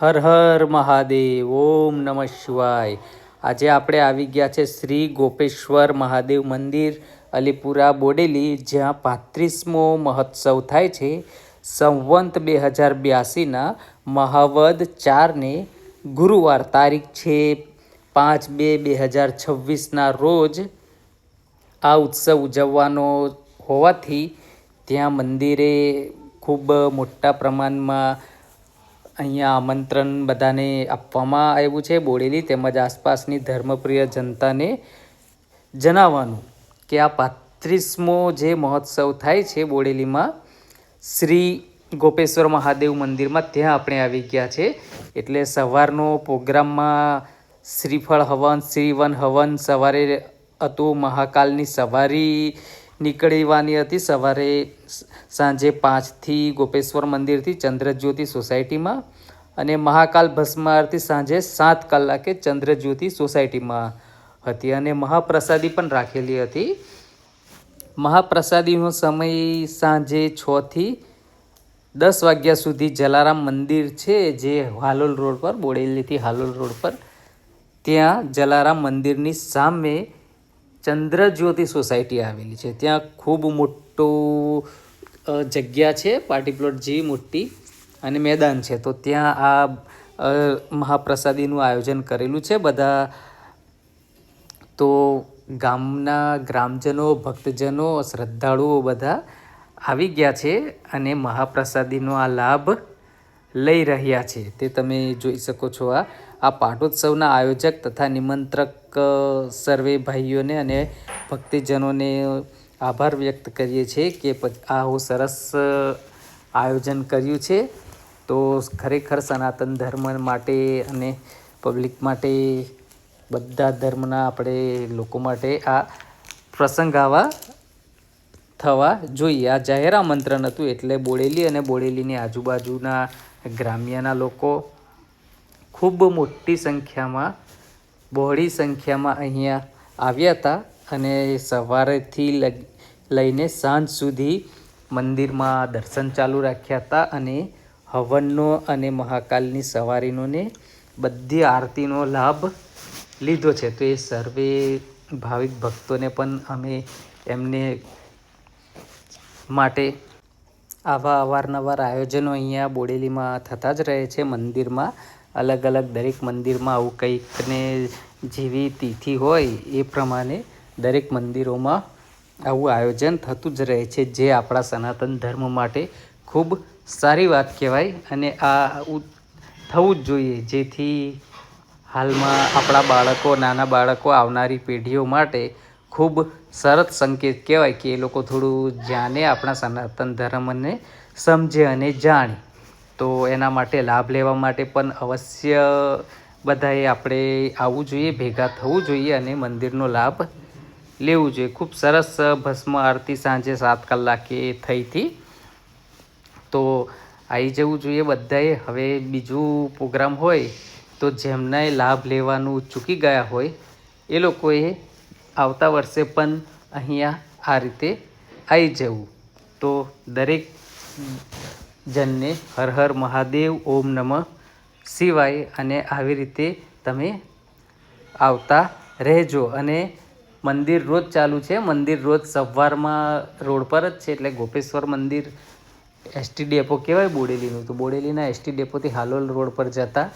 હર હર મહાદેવ, ઓમ નમઃ શિવાય. આજે આપણે આવી ગયા છે શ્રી ગોપેશ્વર મહાદેવ મંદિર, અલીપુરા, બોડેલી, જ્યાં પાંત્રીસમો મહોત્સવ થાય છે. સંવંત બે હજાર બ્યાસીના મહાવદ ચારને ગુરુવાર તારીખ છે પાંચ બે બે હજાર છવ્વીસના રોજ આ ઉત્સવ ઉજવવાનો હોવાથી ત્યાં મંદિરે ખૂબ મોટા પ્રમાણમાં અહીંયા આમંત્રણ બધાને આપવામાં આવ્યું છે બોડેલી તેમજ આસપાસની ધર્મપ્રિય જનતાને જણાવવાનું કે આ પાંત્રીસમો જે મહોત્સવ થાય છે બોડેલીમાં, શ્રી ગોપેશ્વર મહાદેવ મંદિરમાં ત્યાં આપણે આવી ગયા છે. એટલે સવારનો પ્રોગ્રામમાં શ્રીફળ હવન, શ્રીવન હવન સવારે હતું, મહાકાલની સવારી નીકળવાની હતી. સવારે સાંજે પાંચથી ગોપેશ્વર મંદિરથી ચંદ્રજ્યોતિ સોસાયટીમાં અને મહાકાલ ભસ્મ આરતી સાંજે સાત કલાકે ચંદ્રજ્યોતિ સોસાયટીમાં હતી અને મહાપ્રસાદી પણ રાખેલી હતી. મહાપ્રસાદીનો સમય સાંજે છથી દસ વાગ્યા સુધી જલારામ મંદિર છે, જે હાલોલ રોડ પર, બોડેલીથી હાલોલ રોડ પર. ત્યાં જલારામ મંદિરની સામે ચંદ્રજ્યોતિ સોસાયટી આવેલી છે. ત્યાં ખૂબ મોટું જગ્યા છે પાર્ટી પ્લોટ જેવી મોટી અને મેદાન છે. તો ત્યાં આ મહાપ્રસાદીનું આયોજન કરેલું છે બધા. તો ગામના ગ્રામજનો, ભક્તજનો, શ્રદ્ધાળુઓ બધા આવી ગયા છે અને મહાપ્રસાદીનો આ લાભ લઈ રહ્યા છે. તે તમે જોઈ શકો છો આ. આ પાટોત્સવના આયોજક તથા નિમંત્રક સર્વે ભાઈઓને અને ભક્તિજનોને આભાર વ્યક્ત કરીએ છીએ કે પ- આવું સરસ આયોજન કર્યું છે. તો ખરેખર સનાતન ધર્મ માટે અને પબ્લિક માટે, બધા ધર્મના આપણે લોકો માટે આ પ્રસંગ આવા થવા જોઈએ. આ જાહેર આમંત્રણ હતું એટલે બોડેલી અને બોડેલીની આજુબાજુના ગ્રામ્યના લોકો ખૂબ મોટી સંખ્યામાં, બહોળી સંખ્યામાં અહીંયા આવ્યા હતા અને સવારેથી લઈને સાંજ સુધી મંદિરમાં દર્શન ચાલુ રાખ્યા હતા અને હવનનો અને મહાકાલની સવારીનો ને બધી આરતીનો લાભ લીધો છે. તો એ સર્વે ભાવિક ભક્તોને પણ અમે એમને માટે આવા અવારનવાર આયોજનો અહીંયા બોડેલીમાં થતા જ રહે છે. મંદિરમાં અલગ અલગ દરેક મંદિરમાં આવું કંઈકને જેવી તિથિ હોય એ પ્રમાણે દરેક મંદિરોમાં આવું આયોજન થતું જ રહે છે, જે આપણા સનાતન ધર્મ માટે ખૂબ સારી વાત કહેવાય અને આ થવું જ જોઈએ. જેથી હાલમાં આપણા બાળકો, નાના બાળકો આવનારી પેઢીઓ માટે ખૂબ સરસ સંકેત કહેવાય કે એ લોકો થોડું જાણે આપણા સનાતન ધર્મને સમજે અને જાણે. તો એના માટે લાભ લેવા માટે પણ અવશ્ય બધાએ આપણે આવવું જોઈએ, ભેગા થવું જોઈએ અને મંદિરનો લાભ લેવું જોઈએ. ખૂબ સરસ ભસ્મ આરતી સાંજે સાત કલાકે થઈ હતી. તો આવી જવું જોઈએ બધાએ. હવે બીજું પ્રોગ્રામ હોય તો જેમનાએ લાભ લેવાનું ચૂકી ગયા હોય એ લોકોએ આવતા વર્ષે પણ અહીંયા આ રીતે આવી જવું. તો દરેક જનને હર હર મહાદેવ, ઓમ નમઃ શિવાય અને આવી રીતે તમે આવતા રહેજો. અને મંદિર રોજ ચાલુ છે. મંદિર રોજ સવારમાં રોડ પર જ છે એટલે ગોપેશ્વર મંદિર એસટી ડેપો કહેવાય બોડેલીનું. તો બોડેલીના એસટી ડેપોથી હાલોલ રોડ પર જતા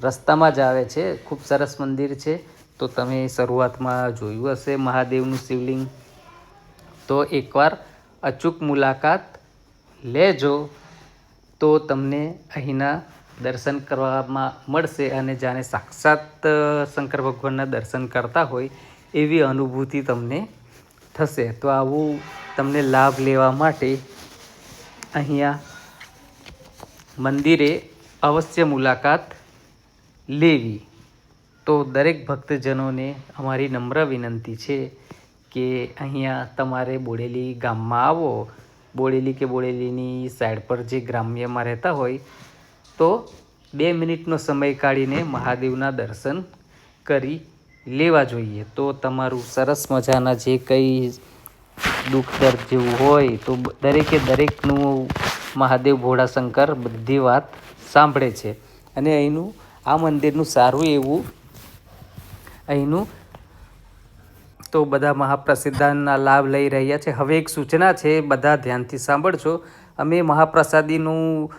રસ્તામાં જ આવે છે. ખૂબ સરસ મંદિર છે. તો તમે શરૂઆતમાં જોયું હશે મહાદેવનું શિવલિંગ. તો એકવાર અચૂક મુલાકાત લેજો. તો તમને અહીંના દર્શન કરવામાં મળશે અને જાણે સાક્ષાત શંકર ભગવાનના દર્શન કરતા હોય એવી અનુભૂતિ તમને થશે. તો આવું તમને લાભ લેવા માટે અહીંયા મંદિરે અવશ્ય મુલાકાત લેવી. તો દરેક ભક્તજનોને અમારી નમ્ર વિનંતી છે કે અહીંયા તમારે બોડેલી ગામમાં આવો. બોડેલી કે બોડેલીની સાઈડ પર જે ગ્રામ્યમાં રહેતા હોય, તો બે મિનિટનો સમય કાઢીને મહાદેવના દર્શન કરી લેવા જોઈએ. તો તમારું સરસ મજાના જે કંઈ દુઃખ દર્દ જેવું હોય, તો દરેકે દરેકનું મહાદેવ ભોળાશંકર બધી વાત સાંભળે છે. અને અહીંનું, આ મંદિરનું સારું એવું અહીંનું. તો બધા મહાપ્રસિદ્ધાના લાભ લઈ રહ્યા છે. હવે એક સૂચના છે, બધા ધ્યાનથી સાંભળજો. અમે મહાપ્રસાદીનું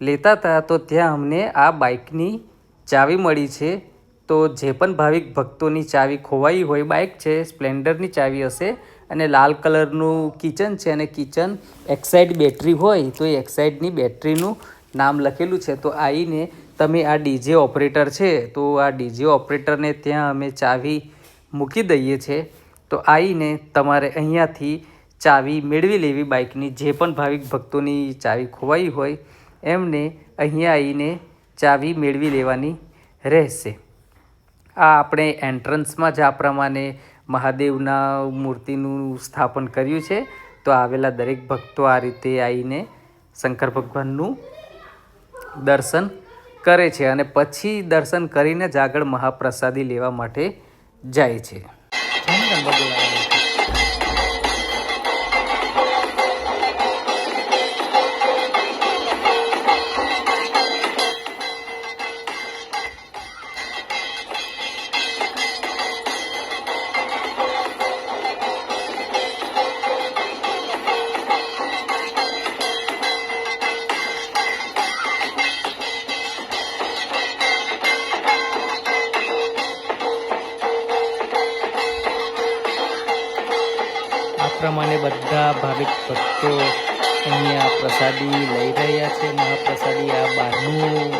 લેતા હતા તો ત્યાં અમને આ બાઇકની ચાવી મળી છે. તો જે પણ ભાવિક ભક્તોની ચાવી ખોવાઈ હોય, બાઇક છે, સ્પ્લેન્ડરની ચાવી હશે અને લાલ કલરનું કિચન છે અને કિચન એક્સાઇડ બેટરી હોય, તો એ એક્સાઇડની બેટરીનું નામ લખેલું છે. તો આવીને તમે આ ડીજે ઓપરેટર છે, તો આ ડીજે ઓપરેટરને ત્યાં અમે ચાવી મૂકી દઈએ છીએ તો આવીને તમારે અહીંયાથી ચાવી મેળવી લેવી બાઇકની, જે પણ ભાવિક ભક્તોની ચાવી ખોવાઈ હોય, એમને અહીંયા આવીને ચાવી મેળવી લેવાની રહેશે. આ આપણે એન્ટ્રન્સમાં જ આ પ્રમાણે મહાદેવના મૂર્તિનું સ્થાપન કર્યું છે. તો આવેલા દરેક ભક્તો આ રીતે આવીને શંકર ભગવાનનું દર્શન કરે છે અને પછી દર્શન કરીને જ આગળ મહાપ્રસાદી લેવા માટે જાય છે. પ્રમાણે બધા ભાવિક ભક્તો અહીંયા પ્રસાદી લઈ રહ્યા છે. મહાપ્રસાદી આ બહારનું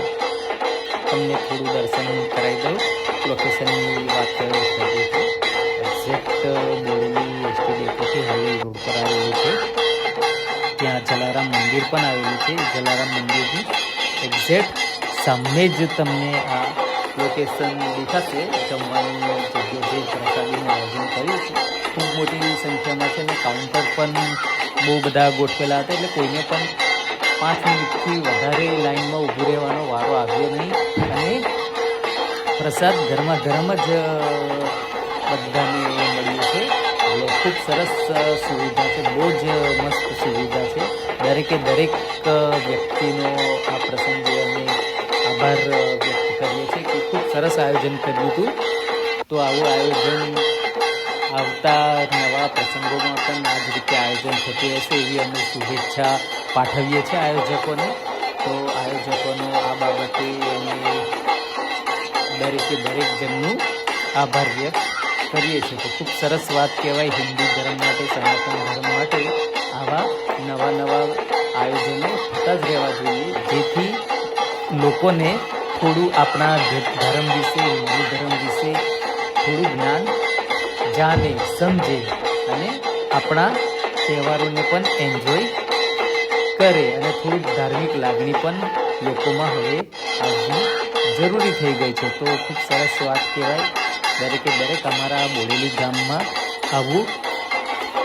તમને થોડું દર્શન કરાવી દઉં. લોકેશનની વાત કરી એક્ઝેક્ટ બોરેલી એસટી ડેપોથી હાઈવે રોડ પર આવેલું છે. ત્યાં જલારામ મંદિર પણ આવેલું છે. જલારામ મંદિરની એક્ઝેક્ટ સામે જ તમને આ લોકેશન દેખાશે. જમવાની જગ્યા જે પ્રસાદીનું આયોજન કર્યું છે. ખૂબ મોટી સંખ્યામાં છે અને કાઉન્ટર પણ બહુ બધા ગોઠવેલા હતા. એટલે કોઈને પણ પાંચ મિનિટથી વધારે લાઈનમાં ઊભું રહેવાનો વારો આવ્યો નહીં. અને પ્રસાદ ઘરમાં ગરમ જ બધાને મળ્યું છે. એટલે ખૂબ સરસ સુવિધા છે. બહુ જ મસ્ત સુવિધા છે. દરેકે દરેક વ્યક્તિનો આ પ્રસંગે અમે આભાર કરીએ છીએ કે ખૂબ સરસ આયોજન કર્યું હતું. તો આવું આયોજન આવતા નવા પ્રસંગોમાં પણ આ જ રીતે આયોજન થતું રહેશે એવી અમે શુભેચ્છા પાઠવીએ છીએ આયોજકોને. તો આયોજકોનો આ બાબતે અમે દરેકે દરેક જણનું આભાર વ્યક્ત કરીએ છીએ. તો ખૂબ સરસ વાત કહેવાય હિન્દુ ધર્મ માટે, સનાતન ધર્મ માટે આવા નવા નવા આયોજનો થતા જ રહેવા જોઈએ. જેથી લોકોને થોડું આપણા ધર્મ વિશે, હિન્દુ ધર્મ વિશે થોડું જ્ઞાન જાણે, સમજે અને આપણા તહેવારોને પણ એન્જોય કરે અને થોડીક ધાર્મિક લાગણી પણ લોકોમાં હવે આવવી જરૂરી થઈ ગઈ છે. તો ખૂબ સરસ વાત કહેવાય. દરેકે દરેક અમારા બોડેલી ગામમાં આવું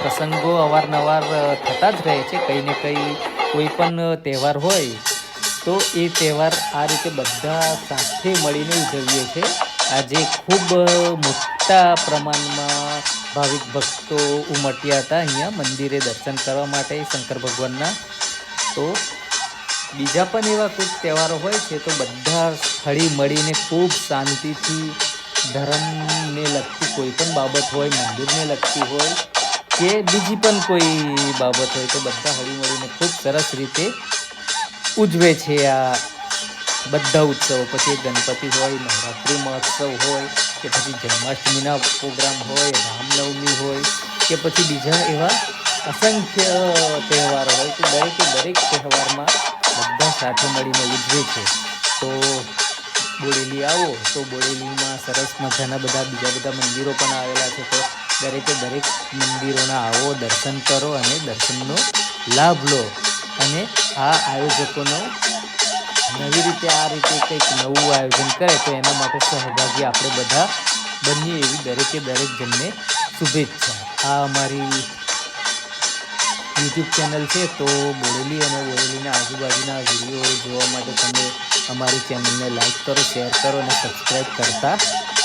પ્રસંગો અવારનવાર થતા જ રહે છે. કંઈ ને કંઈ કોઈ પણ તહેવાર હોય તો એ તહેવાર આ રીતે બધા સાથે મળીને ઉજવીએ છીએ. આજે ખૂબ મોટા પ્રમાણમાં ભાવિક ભક્તો ઉમટ્યા હતા અહીંયા મંદિરે દર્શન કરવા માટે શંકર ભગવાનના. તો બીજા પણ એવા કોઈ તહેવારો હોય છે તો બધા હળી મળીને ખૂબ શાંતિથી ધર્મને લગતી કોઈ પણ બાબત હોય, મંદિરને લગતી હોય કે બીજી પણ કોઈ બાબત હોય તો બધા હળી મળીને ખૂબ સરસ રીતે ઉજવે છે આ બધા ઉત્સવો. પછી ગણપતિ હોય, નવરાત્રિ મહોત્સવ હોય, કે પછી જન્માષ્ટમીના પ્રોગ્રામ હોય, રામનવમી હોય, કે પછી બીજા એવા અસંખ્ય તહેવારો હોય, તો દરેકે દરેક તહેવારમાં બધા સાથે મળીને ઉજવે છે. તો બોડેલી આવો, તો બોડેલીમાં સરસ મજાના બધા બીજા બધા મંદિરો પણ આવેલા છે. તો દરેકે દરેક મંદિરોના આવો દર્શન કરો અને દર્શનનો લાભ લો. અને આ આયોજકોનો નવી રીતે આ રીતે કંઈક નવું આયોજન કરે તો એના માટે સહભાગી આપણે બધા બનીએ એવી દરેકે દરેક જણને શુભેચ્છા. આ અમારી યુટ્યુબ ચેનલ છે તો બોરેલી અને બોરેલીના આજુબાજુના વીડિયો જોવા માટે તમે અમારી ચેનલને લાઈક કરો, શેર કરો અને સબસ્ક્રાઈબ કરતા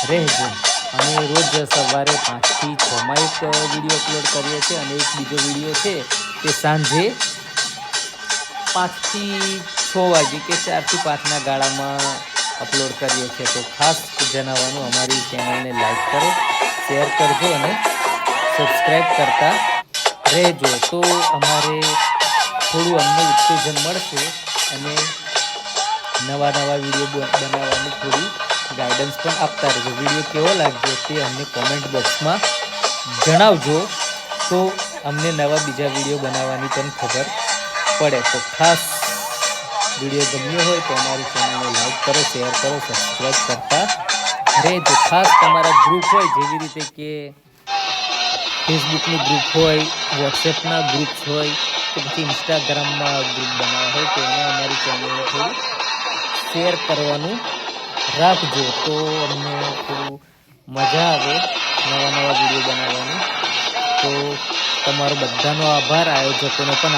રહેજો. અમે રોજ સવારે પાંચથી છમાં એક વીડિયો અપલોડ કરીએ છીએ અને એક બીજો વીડિયો છે તે સાંજે પાંચથી છ વાગે કે ચારથી પાંચના ગાળામાં અપલોડ કરીએ છીએ. તો ખાસ જણાવવાનું, અમારી ચેનલને લાઈક કરો શેર કરજો અને સબસ્ક્રાઈબ કરતા રહેજો. તો અમારે થોડું અમને ઉત્તેજન મળશે અને નવા નવા વીડિયો બનાવવાની થોડી ગાઈડન્સ પણ આપતા રહેજો. વીડિયો કેવો લાગ્યો તે અમને કોમેન્ટ બોક્સમાં જણાવજો. તો અમને નવા બીજા વીડિયો બનાવવાની પણ ખબર પડે તો ખાસ વીડિયો ગમ્યો હોય તો અમારી ચેનલને લાઈક કરો, શેર કરો સબસ્ક્રાઈબ કરતા રહેજો. ખાસ તમારા ગ્રુપ હોય જેવી રીતે કે ફેસબુકનું ગ્રુપ હોય વોટ્સએપના ગ્રુપ્સ હોય, કે પછી ઇન્સ્ટાગ્રામમાં ગ્રુપ બનાવ્યા હોય, તો એમાં અમારી ચેનલને થોડું શેર કરવાનું રાખજો. તો અમને થોડું મજા આવે નવા નવા વીડિયો બનાવવાની. તો તમારો બધાનો આભાર. આયોજકોનો પણ